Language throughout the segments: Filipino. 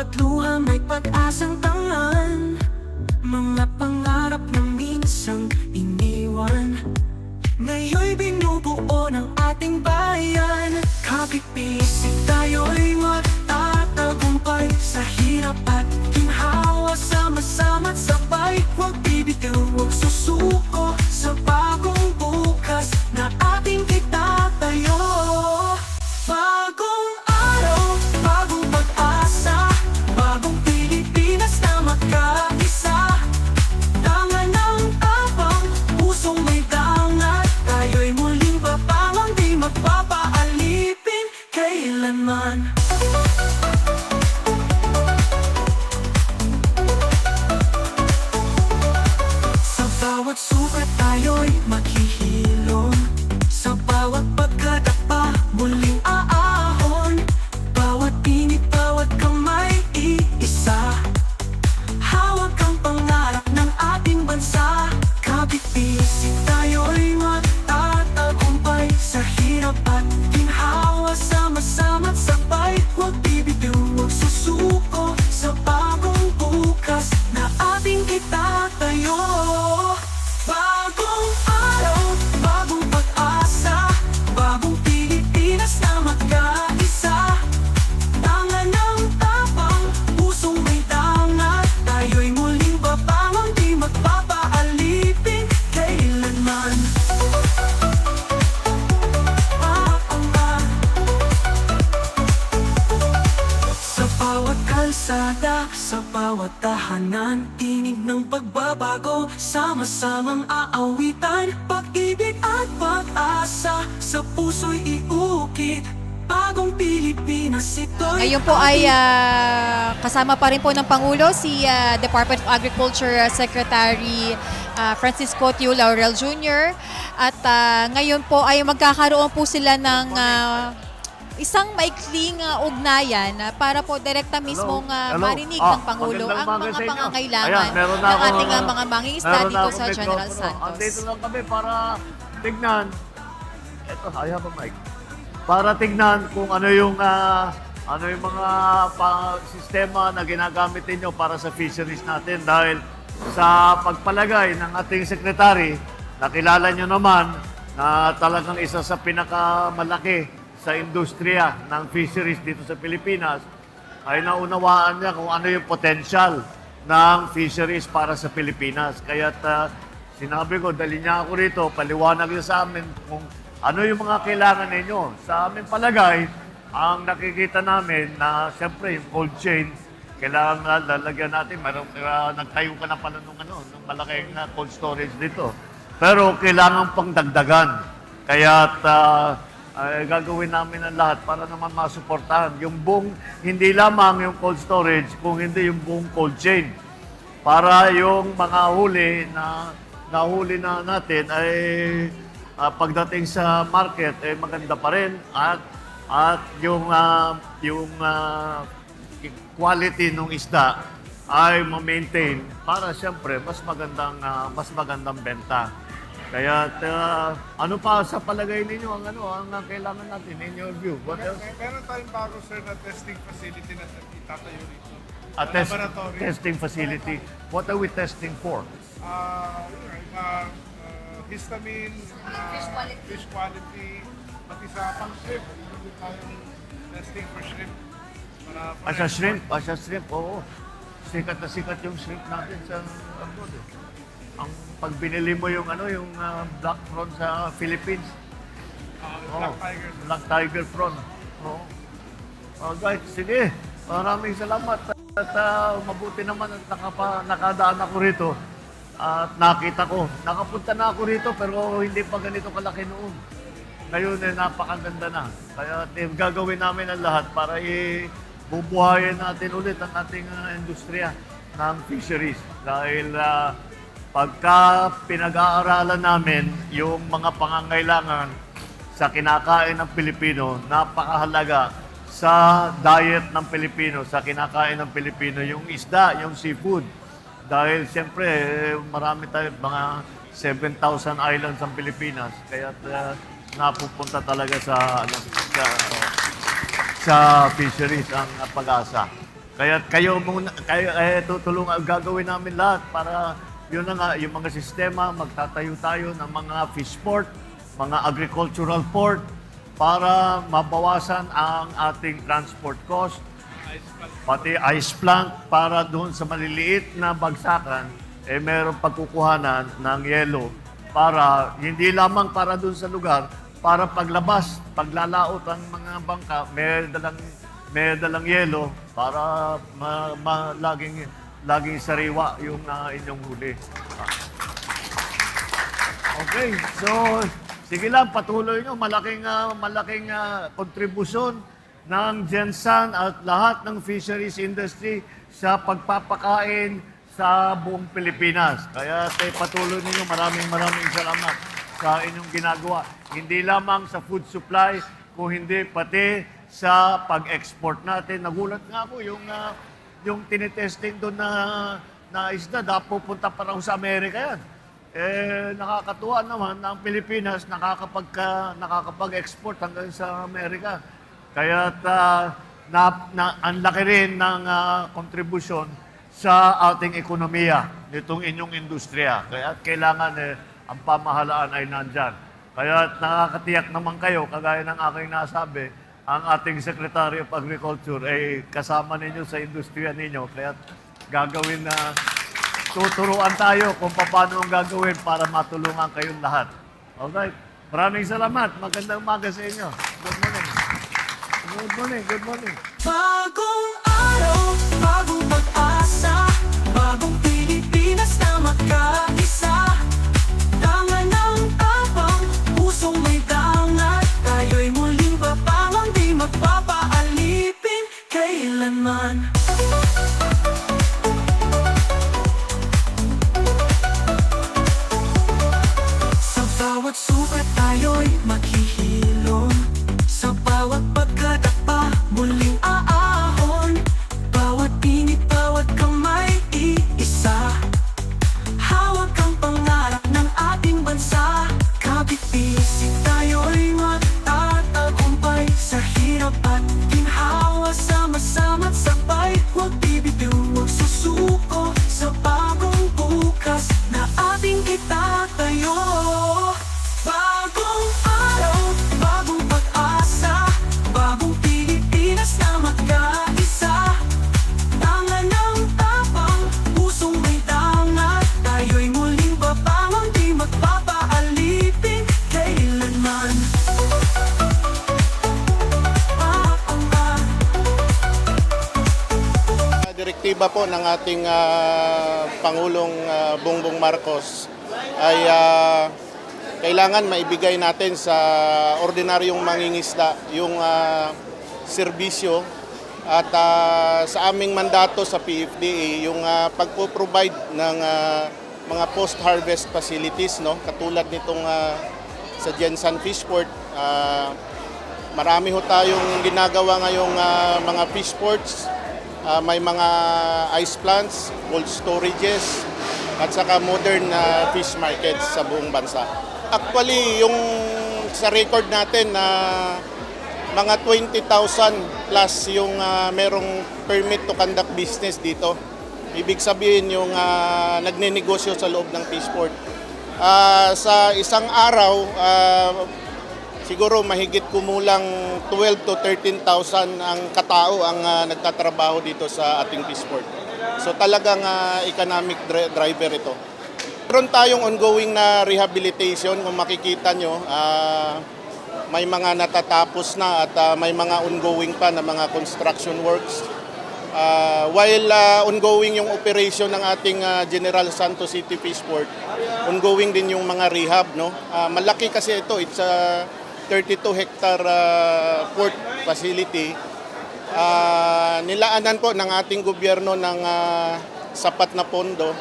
bawat luha may pag-asang tangan Mga pangarap na minsang iniwan. Ngayon'y binubuo ng ating bayan. Kapipisik kalsada, sa bawat tahanan. Tinig ng pagbabago, sama-samang aawitan. Pag-ibig at pag-asa, sa puso'y iukit. Bagong Pilipinas ito'y Ngayon po ay ah, kasama pa rin po ng Pangulo si ah, Department of Agriculture ah, Secretary ah, Francisco Tio Laurel Jr. At ah, ngayon po ay magkakaroon po sila ng ah, isang maikling ah, ugnayan ah, para po direkta mismong Hello. marinig Ah, ng Pangulo magandang ang umaga mga sa inyo. pangangailangan Ayan, meron na ng akong, ating ah, mga mangingisda meron na dito akong sa General mikropono. Andito Santos. lang kami para tignan. Ito, I have a mic. Para tignan kung ano yung ah, ano yung mga pa, sistema na ginagamit ninyo para sa fisheries natin dahil sa pagpalagay ng ating sekretary, nakilala nyo naman na talagang isa sa pinakamalaki sa industriya ng fisheries dito sa Pilipinas ay naunawaan niya kung ano yung potential ng fisheries para sa Pilipinas. Kaya sinabi ko, dali niya ako rito, paliwanag niya sa amin kung ano yung mga kailangan ninyo. Sa aming palagay, ang nakikita namin na siyempre yung cold chain, kailangan na lalagyan natin. Meron, uh, nagtayo ka na pala nung, ano, nung malaking uh, cold storage dito. Pero kailangan pang dagdagan. Kaya ay gagawin namin ang lahat para naman masuportahan yung buong, hindi lamang yung cold storage, kung hindi yung buong cold chain. Para yung mga huli na nahuli na natin ay ah, pagdating sa market ay maganda pa rin at at yung ah, yung ah, quality ng isda ay ma-maintain para siyempre mas magandang ah, mas magandang benta. Kaya ah, ano pa sa palagay ninyo ang ano ang kailangan natin in your view? What else? Mer- Meron tayong bago sir na testing facility na itatayo rito. A Na test, laboratory. testing facility. What are we testing for? Ah, yun ah, ah, histamine, ah, Fish quality. fish quality, pati sa pang shrimp. Meron tayong testing for shrimp. Para Ah, sa shrimp, sa shrimp, oo. Sikat na sikat yung shrimp natin sa abroad. Eh. Ang pag binili mo yung ano, yung ah, black prawn sa Philippines, Ah, Oo. Black Tiger. Black Tiger prawn. Oo. Alright, sige. Maraming salamat. At ah, mabuti naman at nakapa, nakadaan ako rito. At nakita ko, nakapunta na ako rito pero hindi pa ganito kalaki noon. Ngayon eh, napakaganda na. Kaya eh, gagawin namin ang lahat para i-bubuhayin natin ulit ang ating ah, industriya ng fisheries. Dahil ah, pagka pinag-aaralan namin yung mga pangangailangan sa kinakain ng Pilipino, napakahalaga sa diet ng Pilipino, sa kinakain ng Pilipino, yung isda, yung seafood. Dahil siyempre, marami tayo, mga 7,000 islands ang Pilipinas, kaya uh, napupunta talaga sa, ano, sa, sa fisheries ang pag-asa. Kaya kayo muna, kayo, eh, tutulungan, gagawin namin lahat para yun na nga, yung mga sistema, magtatayo tayo ng mga fish port, mga agricultural port, para mabawasan ang ating transport cost, pati ice plant para doon sa maliliit na bagsakan, eh meron pagkukuhanan ng yelo para hindi lamang para doon sa lugar, para paglabas, paglalaot ang mga bangka, may dalang may dalang yelo para ma, ma- laging laging sariwa yung ah, inyong huli. Okay, so sige lang patuloy nyo malaking ah, malaking ah, kontribusyon ng Gensan at lahat ng fisheries industry sa pagpapakain sa buong Pilipinas. Kaya te, patuloy ninyo maraming maraming salamat sa inyong ginagawa. Hindi lamang sa food supply, kung hindi pati sa pag-export natin. Nagulat nga ako yung ah, yung tinetesting doon na na isda, pupunta pa raw sa Amerika yan. Eh, nakakatuwa naman na ang Pilipinas nakakapag, nakakapag-export hanggang sa Amerika. Kaya na, na, ang laki rin ng ah, kontribusyon sa ating ekonomiya nitong inyong industriya. Kaya kailangan eh, ang pamahalaan ay nandyan. Kaya nakakatiyak naman kayo, kagaya ng aking nasabi, ang ating Secretary of Agriculture ay kasama ninyo sa industriya ninyo. Kaya gagawin na tuturuan tayo kung paano ang gagawin para matulungan kayong lahat. Alright. Maraming salamat. Magandang umaga sa inyo. Good morning. Good morning. Good morning. Bagong araw, bagong pag-asa Bagong Pilipinas na magkaisa direktiba po ng ating ah, Pangulong ah, Bongbong Marcos ay ah, kailangan maibigay natin sa ordinaryong mangingisda yung ah, serbisyo at ah, sa aming mandato sa PFDA yung ah, pagpo-provide ng ah, mga post-harvest facilities no katulad nitong ah, sa Jensan Fishport ah, Marami ho tayong ginagawa ngayong ah, mga fish ports. Ah, may mga ice plants, cold storages, at saka modern na fish markets sa buong bansa. Actually, yung sa record natin na mga 20,000 plus yung ah, merong permit to conduct business dito. Ibig sabihin yung ah, nagnenegosyo sa loob ng fish port. Ah, sa isang araw, ah, siguro mahigit kumulang 12 to 13,000 ang katao ang ah, nagtatrabaho dito sa ating Peaceport. So talagang ah, economic dri- driver ito. Meron tayong ongoing na rehabilitation kung makikita nyo. ah, may mga natatapos na at ah, may mga ongoing pa na mga construction works. Ah, while ah, ongoing yung operation ng ating ah, General Santos City Peaceport, ongoing din yung mga rehab. No? Ah, malaki kasi ito. It's a 32 hectare ah, port facility. Ah, nilaanan po ng ating gobyerno ng ah, sapat na pondo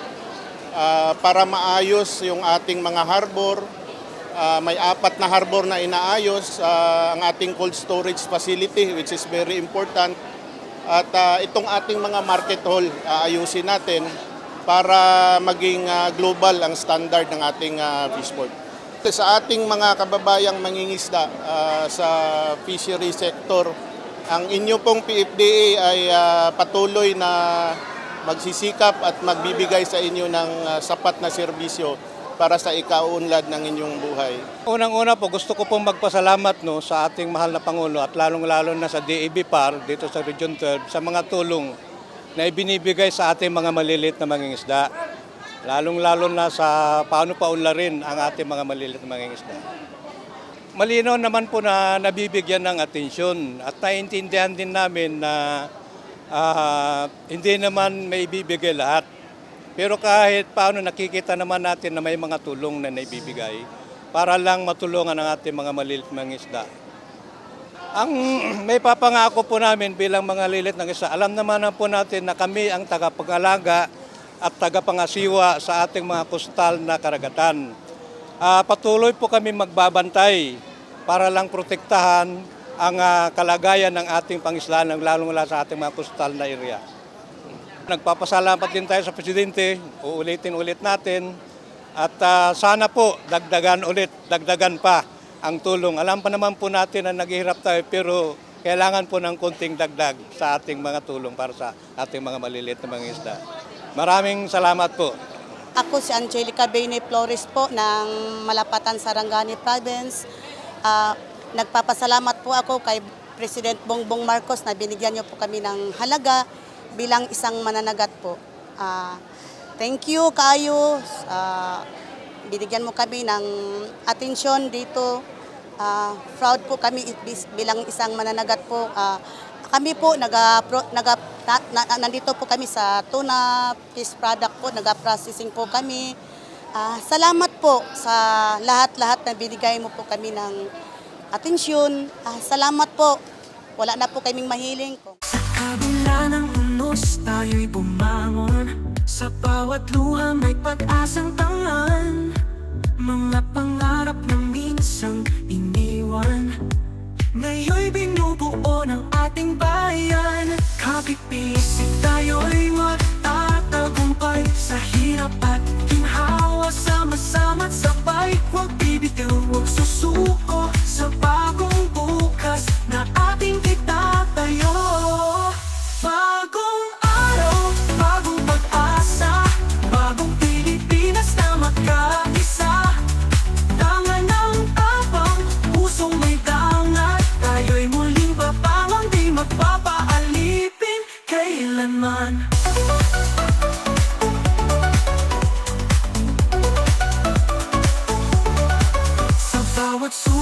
ah, para maayos yung ating mga harbor. Ah, may apat na harbor na inaayos ah, ang ating cold storage facility which is very important. At ah, itong ating mga market hall aayusin natin para maging ah, global ang standard ng ating uh, fishport. Sa ating mga kababayang mangingisda ah, sa fishery sector, ang inyo pong PFDA ay ah, patuloy na magsisikap at magbibigay sa inyo ng ah, sapat na serbisyo para sa ikaunlad ng inyong buhay. Unang-una po, gusto ko pong magpasalamat no, sa ating mahal na Pangulo at lalong-lalo na sa DAB PAR dito sa Region 12 sa mga tulong na ibinibigay sa ating mga malilit na mangingisda. Lalong-lalo na sa paano paunlarin ang ating mga malilit na mangingisda. Malinaw naman po na nabibigyan ng atensyon at naiintindihan din namin na ah, hindi naman may ibibigay lahat. Pero kahit paano nakikita naman natin na may mga tulong na naibibigay para lang matulungan ang ating mga malilit mga isda. Ang may papangako po namin bilang mga lilit ng isda, alam naman na po natin na kami ang tagapangalaga at tagapangasiwa sa ating mga kustal na karagatan. Ah, patuloy po kami magbabantay para lang protektahan ang ah, kalagayan ng ating pangislaan, lalong-lalo sa ating mga kustal na area. Nagpapasalamat din tayo sa Presidente, uulitin ulit natin. At ah, sana po dagdagan ulit, dagdagan pa ang tulong. Alam pa naman po natin na naghihirap tayo pero kailangan po ng konting dagdag sa ating mga tulong para sa ating mga maliliit na mga isda. Maraming salamat po. Ako si Angelica Bene Flores po ng Malapatan, Sarangani Province. Ah, nagpapasalamat po ako kay President Bongbong Marcos na binigyan niyo po kami ng halaga bilang isang mananagat po. Ah, thank you kayo. Ah, binigyan mo kami ng atensyon dito. Ah, proud po kami bilang isang mananagat po. Ah, kami po naga, naga na, na- nandito po kami sa tuna fish product po, naga-processing po kami. Ah, salamat po sa lahat-lahat na binigay mo po kami ng atensyon. Ah, salamat po. Wala na po kaming mahiling unos tayo'y bumangon Sa bawat luha may pag-asang tangan Mga pangarap na minsang iniwan Ngayon'y binubuo ng ating bayan. Kapipisip tayo'y magtatagumpay Sa hirap at ginhawa. Sama-sama't sabay Huwag bibitiw, huwag susuko Sa bagong bukas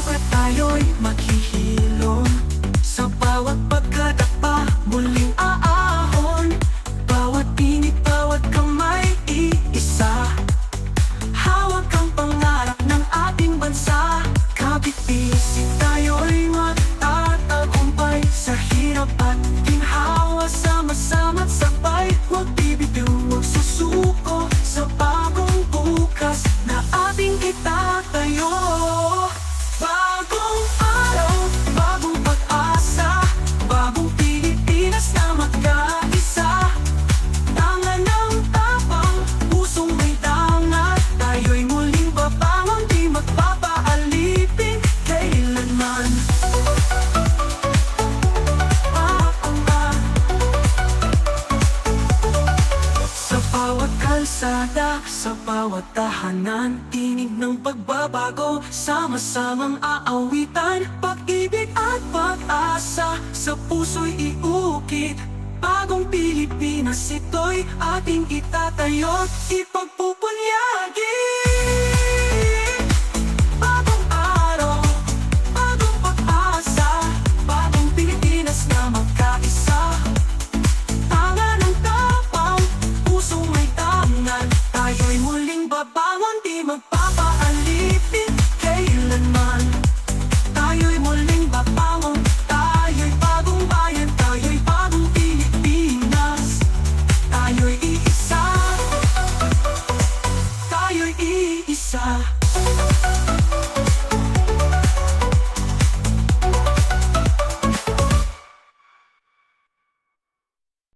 sukat tayo'y maghihilom Sa bawat pagkadapa muling tahanan Tinig ng pagbabago, sama-samang aawitan Pag-ibig at pag-asa, sa puso'y iukit. Bagong Pilipinas ito'y ating itatayo't ipagpupunyagi